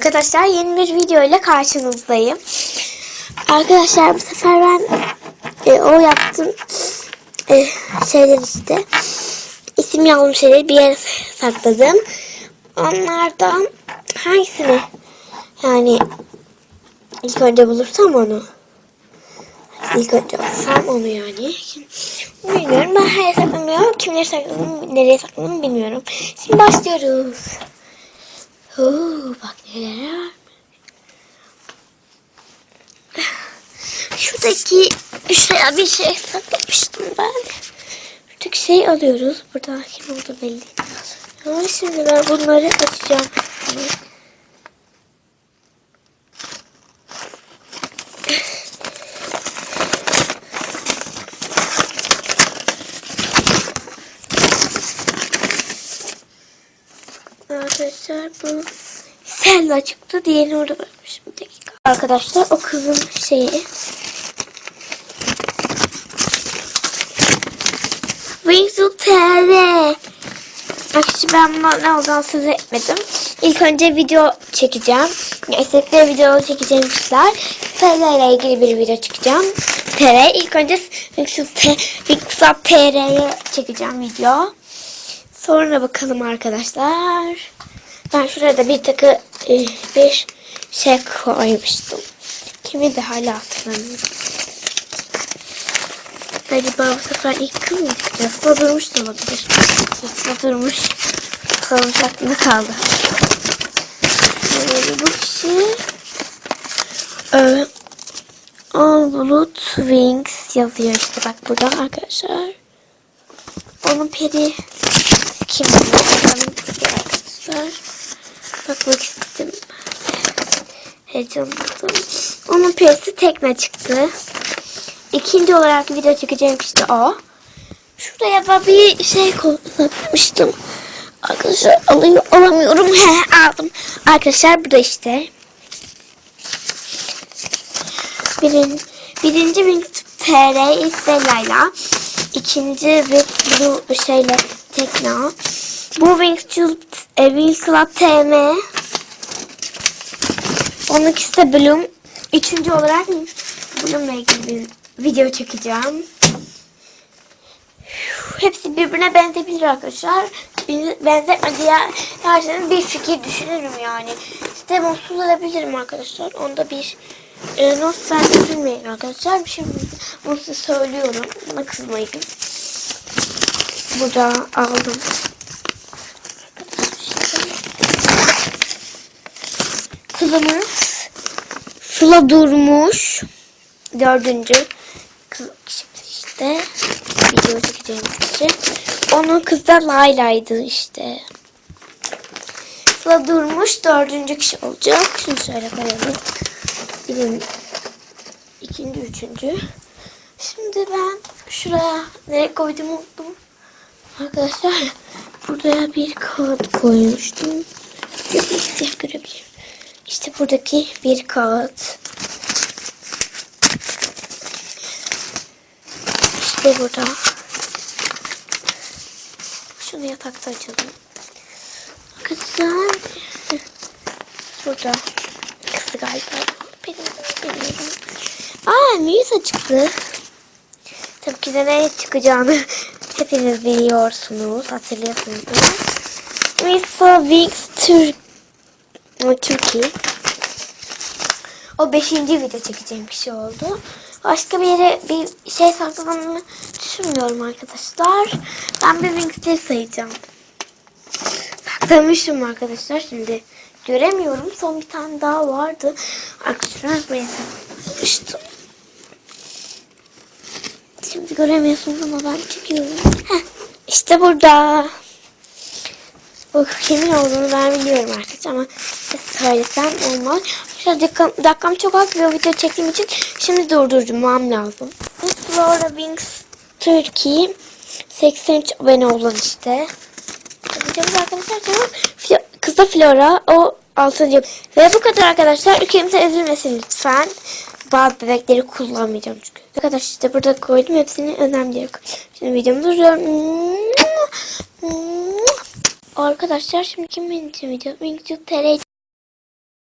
Arkadaşlar yeni bir video ile karşınızdayım. Arkadaşlar bu sefer ben e, o yaptım e, şeyler işte isim yazdım şeyleri bir yere sakladım. Onlardan hangisini yani ilk önce bulursam onu ilk önce bulursam onu yani bilmiyorum ben her saklamıyorum kimleri sakladım nereye sakladım bilmiyorum. Şimdi başlıyoruz. Şuradaki şuraya bir şey saklamıştım ben. Şuradaki şeyi alıyoruz. Burada kim oldu belli. Ama şimdi ben bunları açacağım. Arkadaşlar bu Selva çıktı. Diğerini orada bırakmışım. Bir dakika. Arkadaşlar o kızın şeyi. Wingsuit TV. Bak ben buna ne olduğunu söz etmedim. İlk önce video çekeceğim. İstedikleri video çekeceğim kişiler. TL ile ilgili bir video çekeceğim. TR. İlk önce Wingsuit TR'ye çekeceğim video. Sonra bakalım arkadaşlar. Ben şuraya da bir takı e, bir şey koymuştum. Kimi de hala hatırlamıyorum. Galiba bu sefer ilk kız mı çıkacak? Durmuş da olabilir. Sıla durmuş. Kalmış aklında kaldı. Ee, bu kişi e, All Bulut Wings yazıyor işte bak burada arkadaşlar. Onun peri kim arkadaşlar. Bakmak istedim. Heyecanlandım. Onun perisi tekne çıktı. İkinci olarak video çekeceğim işte o. Şuraya da bir şey koymıştım. Arkadaşlar alıyor, alamıyorum. He aldım. Arkadaşlar bu da işte. Birin, birinci Wings TR Stella'yla. ikinci ve bu şeyle Tekna. Bu Wings Club, e, Wings Club TM. Onun ikisi de Bloom. Üçüncü olarak Bloom'la ilgili bir video çekeceğim. Hepsi birbirine benzebilir arkadaşlar. Bir- Benzetmediği her şeyden bir fikir düşünürüm yani. Size mutsuz edebilirim arkadaşlar. Onda bir e, not üzülmeyin arkadaşlar. Şimdi bunu size söylüyorum. Buna kızmayın. Burada aldım. Kızımız Sıla Durmuş. Dördüncü kız işte kişi. Onun kızı da Layla'ydı işte. Sıla Durmuş dördüncü kişi olacak. Şunu şöyle koyalım. Birim ikinci, üçüncü. Şimdi ben şuraya nereye koydum unuttum. Arkadaşlar buraya bir kağıt koymuştum. Siyah görebilirim. İşte buradaki bir kağıt. İşte burada. Şunu yatakta açalım. Arkadaşlar burada. Kızı galiba. Benim, bilmiyorum. Aa Misa çıktı. Tabii ki de ne çıkacağını hepiniz biliyorsunuz, hatırlıyorsunuz. Misa Wings Türk Türkiye. O beşinci video çekeceğim kişi oldu. Başka bir yere bir şey sakladığımı düşünmüyorum arkadaşlar. Ben bir Wings'leri sayacağım. Saklamışım arkadaşlar şimdi. Göremiyorum. Son bir tane daha vardı. Arkadaşlar buraya saklamıştım. Şimdi göremiyorsunuz ama ben çekiyorum. Heh, işte burada. Bu kimin olduğunu ben biliyorum artık ama söylesem olmaz. Şöyle dakikam, dakikam çok az bir video çektiğim için şimdi durdurmam lazım. Flora Wings Turkey 83 abone olan işte. Videomuz arkadaşlar tamam. Flo- Kız da Flora o 6. Ve bu kadar arkadaşlar. Ülkemize üzülmesin lütfen. Bazı bebekleri kullanmayacağım çünkü. Arkadaşlar işte burada koydum. Hepsini önemli yok. Şimdi videomu durduruyorum. Arkadaşlar şimdi kim benim için video? Wingsuit TR